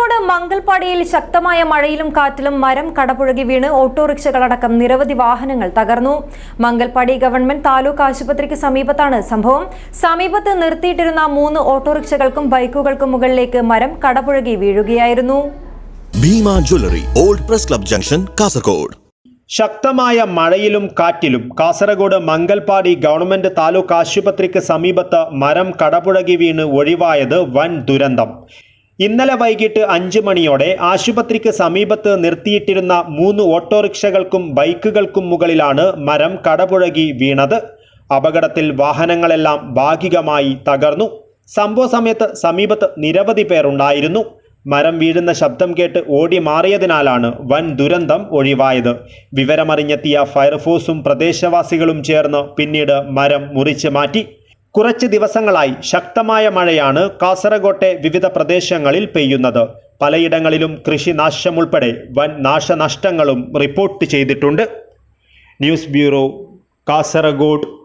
കാസർഗോഡ് മംഗൽപാടിയിൽ ശക്തമായ മഴയിലും കാറ്റിലും മരം കടപുഴകി വീണ് ഓട്ടോറിക്ഷകളടക്കം നിരവധി വാഹനങ്ങൾ തകർന്നു. മംഗൽപാടി ഗവൺമെന്റ് താലൂക്ക് ആശുപത്രിക്ക് സമീപത്താണ് സംഭവം. സമീപത്ത് നിർത്തിയിട്ടിരുന്ന മൂന്ന് ഓട്ടോറിക്ഷകൾക്കും ബൈക്കുകൾക്കും മുകളിലേക്ക് മരം കടപുഴകി വീഴുകയായിരുന്നു. Bhima jewellery old press club junction Kasaragod. ശക്തമായ മഴയിലും കാറ്റിലും കാസർഗോഡ് മംഗൽപാടി ഗവൺമെന്റ് താലൂക്ക് ആശുപത്രിക്ക് സമീപത്ത് മരം കടപുഴകി വീണ് ഒഴിവായത് വൻ ദുരന്തം. ഇന്നലെ വൈകിട്ട് അഞ്ച് മണിയോടെ ആശുപത്രിക്ക് സമീപത്ത് നിർത്തിയിട്ടിരുന്ന മൂന്ന് ഓട്ടോറിക്ഷകൾക്കും ബൈക്കുകൾക്കും മുകളിലാണ് മരം കടപുഴകി വീണത്. അപകടത്തിൽ വാഹനങ്ങളെല്ലാം ഭാഗികമായി തകർന്നു. സംഭവ സമയത്ത് സമീപത്ത് നിരവധി പേരുണ്ടായിരുന്നു. മരം വീഴുന്ന ശബ്ദം കേട്ട് ഓടി മാറിയതിനാലാണ് വൻ ദുരന്തം ഒഴിവായത്. വിവരമറിഞ്ഞെത്തിയ ഫയർഫോഴ്സും പ്രദേശവാസികളും ചേർന്ന് പിന്നീട് മരം മുറിച്ച് മാറ്റി. കുറച്ച് ദിവസങ്ങളായി ശക്തമായ മഴയാണ് കാസർഗോട്ടെ വിവിധ പ്രദേശങ്ങളിൽ പെയ്യുന്നത്. പലയിടങ്ങളിലും കൃഷിനാശം ഉൾപ്പെടെ വൻ നാശനഷ്ടങ്ങളും റിപ്പോർട്ട് ചെയ്തിട്ടുണ്ട്. News bureau Kasaragod.